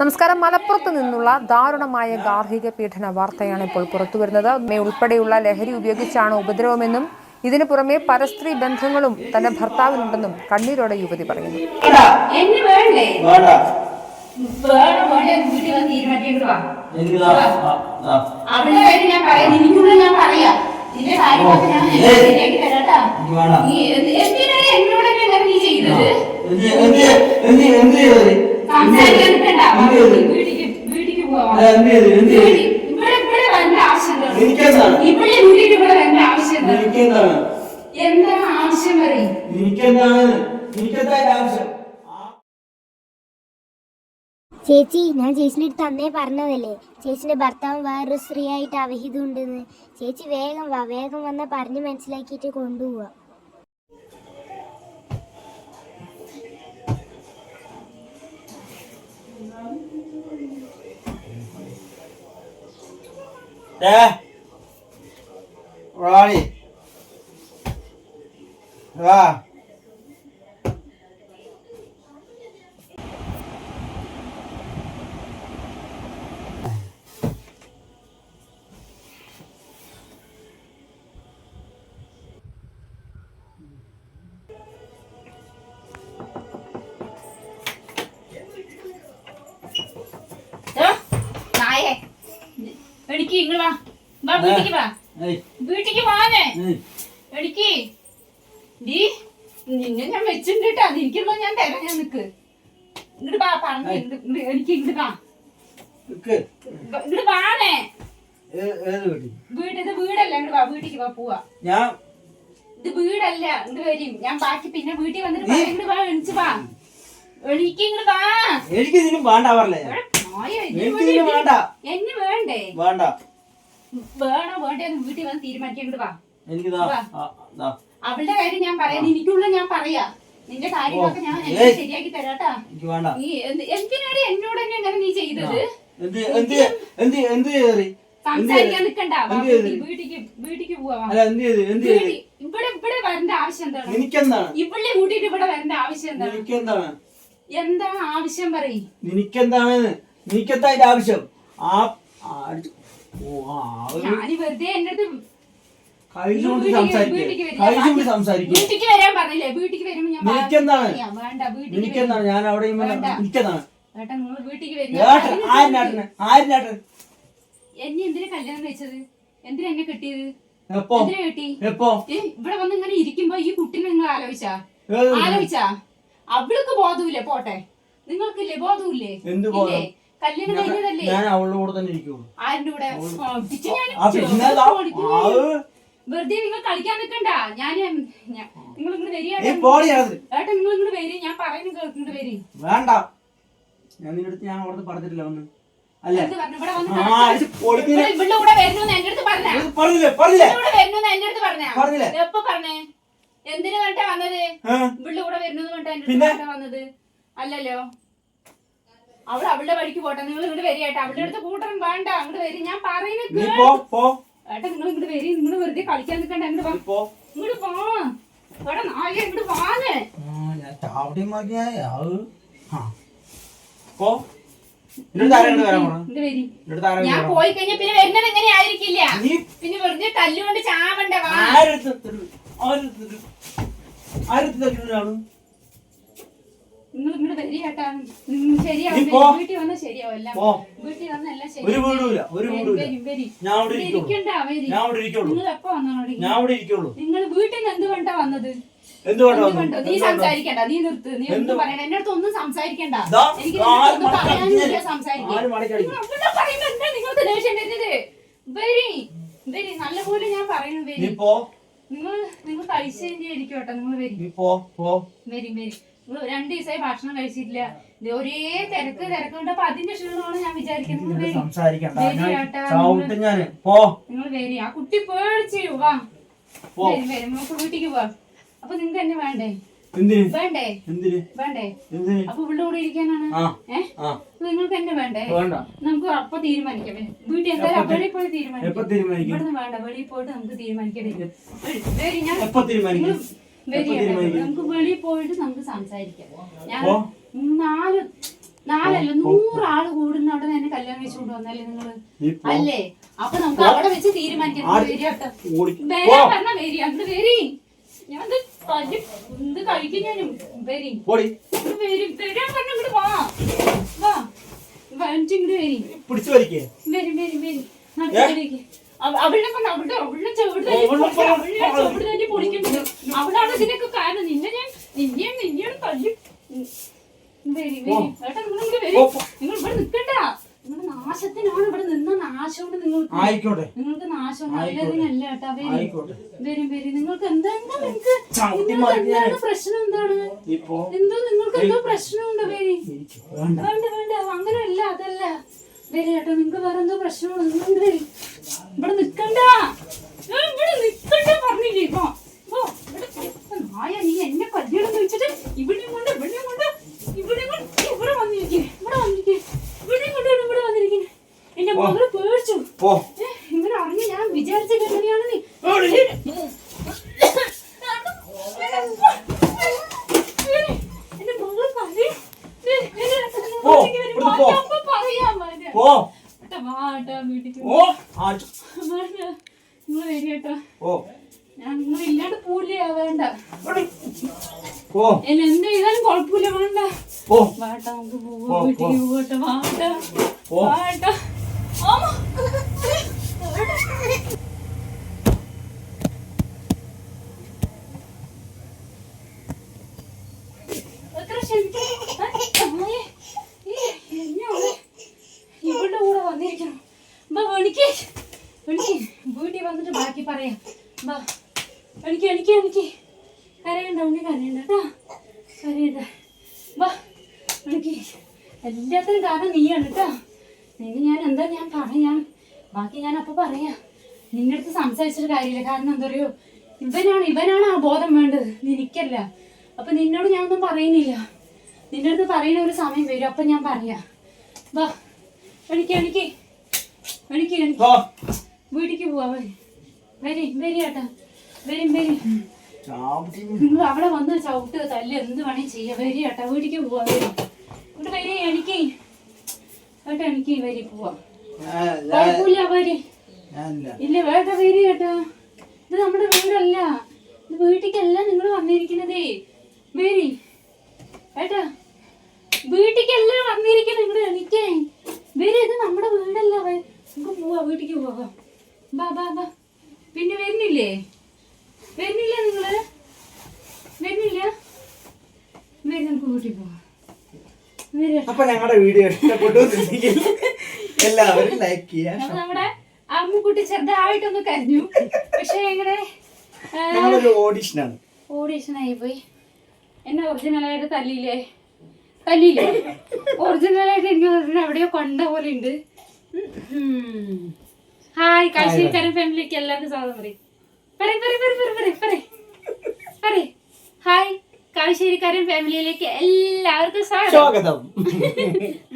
നമസ്കാരം മലപ്പുറത്ത് നിന്നുള്ള ദാരുണമായ ഗാർഹിക പീഡന വാർത്തയാണ് ഇപ്പോൾ പുറത്തുവരുന്നത് മേ ഉൾപ്പെടെയുള്ള ലഹരി ഉപയോഗിച്ചാണ് ഉപദ്രവമെന്നും ഇതിനു പുറമെ പരസ്ത്രീ ബന്ധങ്ങളും തന്റെ ഭർത്താവിനുണ്ടെന്നും കണ്ണീരോടെ യുവതി പറയുന്നു എനിക്കുള്ള എന്നോട് നീ ചെയ്തത് എന്താണ്? ആവശ്യം എനിക്കെന്താണ്? എന്താണ് ആവശ്യം പറയും? എനിക്കെന്താണ്? എനിക്കെന്താ ആവശ്യം? ചേച്ചി ഞാൻ ചേച്ചിന്റെ അടുത്ത് അന്നേ പറഞ്ഞതല്ലേ? ചേച്ചിന്റെ ഭർത്താവ് വേറൊരു സ്ത്രീ ആയിട്ട് അവഹിതം ഉണ്ടെന്ന് ചേച്ചി വേഗം വാ വേഗം വന്ന പറഞ്ഞ് മനസ്സിലാക്കിയിട്ട് കൊണ്ടുപോവാ. ഏ റാണി വാ എടിക്ക് ഇങ്ങൾ വാ. വാ വീട്ടിക്ക് വാ. വീട്ടിക്ക് വാനേ. എടിക്ക്. ഡീ നിന്നെ ഞാൻ വെച്ചിട്ടുണ്ട് കേട്ടാ. എനിക്കുള്ള ഞാൻ തരാം ഞാൻ നിക്ക്. ഇങ്ങോട്ട് വാ പറഞ്ഞു എനിക്ക് ഇങ്ങോട്ട് വാ. ഇങ്ങോട്ട് വാണേ. വീട് ഇത് വീടല്ല. ഇങ്ങോട്ട് വാ വീട്ടിക്ക് വാ പോവാ. ഞാൻ ഇത് വീടല്ല. ഇങ്ങോട്ട് വരും. ഞാൻ ബാക്കി പിന്നെ വീട്ടിൽ വന്നിട്ട്. ഇങ്ങോട്ട് വാ എണിച്ച് വാ. എനിക്ക് ഇങ്ങോട്ട് വാ. എനിക്ക് ഇതിനും വേണ്ട പറഞ്ഞേ വേണ്ട. എന്നെ വേണ്ടേ? വേണ്ട. വേണോ വേണ്ടേ വീട്ടിൽ വന്ന് വാ. എനിക്ക്. അവളുടെ കാര്യം ഞാൻ പറയാം എനിക്കുള്ള ഞാൻ പറയാ. നിന്റെ കാര്യങ്ങളൊക്കെ ഞാൻ ശരിയാക്കി തരാട്ടാ നീ എന്ത്- എന്തിനാണ് എന്നോട് തന്നെ അങ്ങനെ നീ ചെയ്തത്? സംസാരിക്കാൻ നിക്കണ്ട. വീട്ടിക്ക് വീട്ടിക്ക് പോവാ. ഇവിടെ ഇവിടെ വരേണ്ട ആവശ്യം എന്താണ്? ഇവിടെ കൂട്ടിട്ട് ഇവിടെ വരേണ്ട ആവശ്യം എന്താണ്? എന്താണ് ആവശ്യം പറയും. നിനക്കെന്താണ് നിനക്കെന്താ അതിന്റെ ആവശ്യം? ആ ഞാൻ വെറുതെ എന്റെ അടുത്ത് സംസാരിക്കുക വരില്ല. സംസാരിക്കുക വീട്ടിക്ക് വരാൻ പറഞ്ഞില്ലേ? വീട്ടിക്ക് വരുമ്പോ ഞാൻ. വേണ്ട വീട്ടിക്ക് നിനക്കെന്താണ്? ഞാൻ അവിടെ ഇങ്ങനെ- വേണ്ട. നിനക്കെന്താണ് ഏട്ടാ നിങ്ങൾ വീട്ടിക്ക് വരില്ല ഏട്ടൻ ആരിനാട്ടന് ആരിനാട്ടൻ എന്നെ എന്തിനാ കല്യാണം കഴിച്ചത്? എന്തിനാ എന്നെ കെട്ടിയത്? എപ്പോ? എന്തിനാ കെട്ടി? എപ്പോ? ഏ, ഇവിടെ വന്ന് ഇങ്ങനെ ഇരിക്കുമ്പോ ഈ കുട്ടിനെ നിങ്ങൾ ആലോചിച്ചാ? ഏത്? ആലോചിച്ചാ? അവൾക്ക് ബോധമില്ലേ? പോട്ടെ. നിങ്ങൾക്കില്ലേ ബോധവില്ലേ എന്ത് ബോധം? ഇല്ലേ? ഞാൻ അവളുടെ കൂടെ തന്നെ ഇരിക്കും ആരുടെ കൂടെ. വെറുതെ നിങ്ങൾ കളിക്കാൻ നിൽക്കണ്ട ഞാൻ നിങ്ങൾ ഇങ്ങോട്ട് ഏട്ടാ നിങ്ങൾ ഇങ്ങോട്ട് വരി. ഞാൻ പറയുന്നത് കേൾക്കുന്നുണ്ട് വരി. വേണ്ട. ഞാൻ നിന്റെ അടുത്ത് ഞാൻ അവിടെ പറഞ്ഞിട്ടില്ല വന്ന്. അല്ലേ? ഇവിടെ കൂടെ വരുന്നു എന്റെ അടുത്ത് പറഞ്ഞില്ലേ? വരുന്നു എന്റെ അടുത്ത് പറഞ്ഞ? എപ്പോ പറഞ്ഞേ? എന്തിനു വേണ്ട വന്നത്? ഇവിടെ കൂടെ വരുന്നു വന്നത്. അല്ലല്ലോ. അവൾ അവളുടെ വഴിക്ക് പോട്ടെ. നിങ്ങൾ ഇങ്ങോട്ട് വരികട്ടെ അവളുടെ അടുത്ത് കൂട്ടണം വേണ്ട. അങ്ങോട്ട് വരി. ഞാൻ പറയുന്നത് നീ പോ പോ. ഏട്ടാ നിങ്ങൾ ഇങ്ങോട്ട് വരി. നിങ്ങൾ വെറുതെ കളിക്കാൻ നിൽക്കണ്ട. അങ്ങോട്ട് പോ. ഇങ്ങോട്ട് എടാ നായ ഞാൻ. പോ. ഞാൻ പോയി കഴിഞ്ഞ പിന്നെ വരുന്നത് എങ്ങനെ ആയിരിക്കില്ല. നീ പിന്നെ വെറുതെ തല്ലുകൊണ്ട് ചാവണ്ട വാ തരും? ആരെടുത്ത് തരും? ആരെടുത്ത് തരുന്നതാണ്? നിങ്ങൾ ഇങ്ങോട്ട് വരി കേട്ടാ. നിങ്ങൾ ശരിയാവും. നീ പോ. വീട്ടിൽ വന്നാൽ ശരിയാവും എല്ലാം. വന്നാൽ എല്ലാം ശരിയാവും. നിങ്ങൾ എപ്പോ ഇരിക്കുള്ളൂ. നിങ്ങൾ വീട്ടിൽ നിന്ന് വന്നത്? നീ സംസാരിക്കണ്ട. നീ നിർത്ത്. നീ ഒന്നും പറയണ്ട. എന്റെ അടുത്ത് ഒന്നും സംസാരിക്കണ്ട. എനിക്ക് പറയാനില്ല? നിങ്ങൾ ദേഷ്യം വരുന്നത്? വരി വരി. നല്ലപോലെ ഞാൻ പറയുന്നു വരി. നിങ്ങൾ നിങ്ങൾ കഴിച്ചതിന്റെ ഇരിക്കട്ടെ നിങ്ങൾ വരി. വരും വരും. രണ്ടു ദിവസമായി ഭക്ഷണം കഴിച്ചിട്ടില്ല. ഒരേ തിരക്ക് തിരക്ക് കൊണ്ട് അപ്പൊ അതിന്റെ ക്ഷീണമാണ് ഞാൻ വിചാരിക്കുന്നത്. നിങ്ങൾ വരി. ആ കുട്ടി പേടിച്ചു വാ. നമുക്ക് വീട്ടിക്ക് പോവാം അപ്പൊ നിങ്ങൾക്ക് തന്നെ വേണ്ടേ? വേണ്ടേ? വേണ്ടേ? അപ്പൊ ഇവിടെ കൂടെ ഇരിക്കാനാണ്? ഏഹ് നിങ്ങൾക്ക് തന്നെ വേണ്ടേ? നമുക്ക് അപ്പൊ തീരുമാനിക്കാം. വീട്ടിൽ എന്തായാലും വെളിയിൽ പോയി തീരുമാനിക്കാം. ഇവിടുന്ന് വേണ്ട വെളിയിൽ പോയിട്ട് നമുക്ക് തീരുമാനിക്കണേ വരി. ഞാൻ നമുക്ക് വെളിയിൽ പോയിട്ട് നമുക്ക് സംസാരിക്കാം. ഞാൻ ഓ. നാല് നാലല്ല നൂറാൾ കൂടുന്ന അവിടെ എന്നെ കല്യാണം കഴിച്ചു കൊണ്ടുവന്നല്ലേ നിങ്ങൾ. അല്ലേ? അപ്പൊ നമുക്ക് അവിടെ വെച്ച് തീരുമാനിക്കാം? വരി പറഞ്ഞ വരി. അങ്ങോട്ട് വരി. ഞാൻ ഇത് കഴിക്കും ഞാനും. വരി. വരി. വരാൻ പറഞ്ഞ ഇങ്ങോട്ട് വാ. വാ. വഞ്ചി ഇങ്ങോട്ട് വരി. പിടിച്ചു വലിക്കേ. വരി വരി വരി. നടക്ക് അവ- അവളുടെ പറഞ്ഞ അവളുടെ അവളുടെ ചെവിട് പൊളിക്കും. അവളുടെ ചെവിട് തല്ലി പൊളിക്കുന്നത് അവളാണ് ഇതിനൊക്കെ കാരണം നിന്നെ ഞാൻ നിന്നെയും നിന്നെയും തല്ലി ഉം. വരി വരി ഏട്ടാ നിങ്ങൾ ഇങ്ങോട്ട് വരി പോ, പോ. നിങ്ങൾ ഇവിടെ നിൽക്കണ്ട നിങ്ങളുടെ നാശത്തിനാണ് ഇവിടെ നിന്ന് നാശമുണ്ട് നിങ്ങൾക്ക് ആയിക്കോട്ടെ. നിങ്ങൾക്ക് വരും വരും നിങ്ങൾക്ക് എന്താ എന്താ നിങ്ങൾക്ക് നിങ്ങൾക്ക് മറിഞ്ഞാ- എന്താണ് പ്രശ്നം എന്താണ്? ഇപ്പോ എന്തോ നിങ്ങൾക്ക് എന്തോ പ്രശ്നമുണ്ട് വരി. വേണ്ട. വേണ്ട വേണ്ട. അങ്ങനെയല്ല അതല്ല. വരി കേട്ടോ നിങ്ങൾക്ക് വേറെ എന്തോ പ്രശ്നമാണ് നിങ്ങൾ വരി. ഇവിടെ നിക്കണ്ട ഇവിടെ നിക്കണ്ട പറഞ്ഞില്ലേ ഇപ്പൊ ഓ, ഇവിടെ ഇപ്പൊ നായ നീ എന്നെ കല്യാണം കഴിച്ചിട്ട് ഇവിടെയും കൊണ്ട് ഇവിടെയും കൊണ്ട് ഇവിടെയും കൊണ്ട് ഇവിടെ വന്നിരിക്കേ ഇവിടെ വന്നിരിക്കേ ഇവിടെയും കൊണ്ട് ഇവിടെ വന്നിരിക്കേ എന്റെ മകൾ പേടിച്ചു പോ ഏ, ഇങ്ങനെ അറിഞ്ഞ് ഞാൻ വിചാരിച്ചത് എങ്ങനെയാണ് നീ എന്റെ മകൾ കരയും. ഏ, ഏ, ഏ, പോ, വീട്ടിലേക്ക് വരും. ഇവിടുന്ന് പോ. വാ, അപ്പൊ പറയാം മോനെ. പോ ഏട്ടാ, വാട്ടാ, വീട്ടിലേക്ക് ഓ ആ വേണ്ട. നിങ്ങൾ വരി കേട്ടോ ഓ ഞാൻ നിങ്ങൾ ഇല്ലാണ്ട് പോവില്ല വേണ്ട പോ എന്നെ എന്ത് ചെയ്താലും കുഴപ്പമില്ല വേണ്ട. വാട്ട നമുക്ക് പോവാം വീട്ടിലേക്ക് പോട്ടെ വാട്ട പോ. വാട്ട അമ്മ. എത്ര ക്ഷമിക്കണം ഏ, അമ്മേ. ഈ, എന്നെയാണ് ഇവളുടെ കൂടെ വന്നിരിക്കണം. ബാ എനിക്ക് എനിക്ക് വീട്ടിൽ വന്നിട്ട് ബാക്കി പറയാം. ബാ എനിക്ക് എനിക്ക് എനിക്ക് കരയണ്ട ഉണ്ണി കരയണ്ട. കേട്ടാ എനിക്ക് എല്ലാത്തിനും കാരണം നീയാണ് കേട്ടോ. നിന്നെ ഞാൻ എന്താ ഞാൻ പറയാം? ബാക്കി ഞാൻ അപ്പൊ പറയാം. നിന്റെ അടുത്ത് സംസാരിച്ചിട്ട് കാര്യമില്ല. കാരണം എന്താ പറയുക ഇവനാണ് ഇവനാണ് ആ ബോധം വേണ്ടത്. നിനക്കല്ല. അപ്പൊ നിന്നോട് ഞാൻ ഒന്നും പറയുന്നില്ല. നിന്റെ അടുത്ത് പറയുന്ന ഒരു സമയം വരും. അപ്പൊ ഞാൻ പറയാം. വാ എനിക്ക് എനിക്ക് എനിക്ക് വീട്ടിലേക്ക് പോവാ വരി. വരി ചേട്ടാ വരും വരും. നിങ്ങൾ അവിടെ വന്ന് ചവിട്ട് തല്ല് എന്ത് വേണേ ചെയ്യാം. വരി ഏട്ടാ വീട്ടിക്ക് പോവാ വരി. ഇവിടെ വരി എനിക്ക് ഏട്ടാ എനിക്ക് വരി പോവാല്ല കുഴപ്പമില്ല വരി. ഇല്ല വേട്ട വരി ഏട്ടാ ഇത് നമ്മുടെ വീടല്ല. ഇത് വീട്ടിക്കല്ല നിങ്ങൾ വന്നിരിക്കുന്നതേ. വരി. ഏട്ടാ വീട്ടിക്കല്ല വന്നിരിക്കുന്നത്. നിങ്ങൾ എണിക്കേ. വരി ഇത് നമ്മുടെ വീടല്ല. നമുക്ക് പോവാ വീട്ടിക്ക് പോവാ. ബാ ബാ ബാ പിന്നെ വരുന്നില്ലേ? വരുന്നില്ല നിങ്ങൾ? വരുന്നില്ല? വരി നമുക്ക് വീട്ടിൽ പോവാം. അപ്പൊ ഞങ്ങളുടെ വീഡിയോ ഇഷ്ടപ്പെട്ടു എല്ലാവരും ലൈക്ക് ചെയ്യാം. നമ്മുടെ അമ്മുക്കുട്ടി ചെറുതായിട്ടൊന്ന് കരഞ്ഞു. പക്ഷെ എങ്ങനെ? ഞങ്ങളൊരു ഓഡിഷനാണ് ആയി പോയി. എന്നെ ഒറിജിനലായിട്ട് തല്ലിയില്ലേ? തല്ലിയില്ലേ? ഒറിജിനലായിട്ട് എനിക്ക് എവിടെയോ കണ്ട പോലെ ഉണ്ട്. ഹായ് കാശ്മീർക്കാരൻ ഫാമിലിക്ക് എല്ലാവർക്കും സ്വാഗതം പറയും പറയും പറയും പറയും പറയും പറയും പറയും ഹായ് കാവശ്ശേരിക്കാരൻ ഫാമിലിയിലേക്ക് എല്ലാവർക്കും സ്വാഗതം.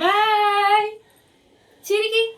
ബൈ ശരിക്കും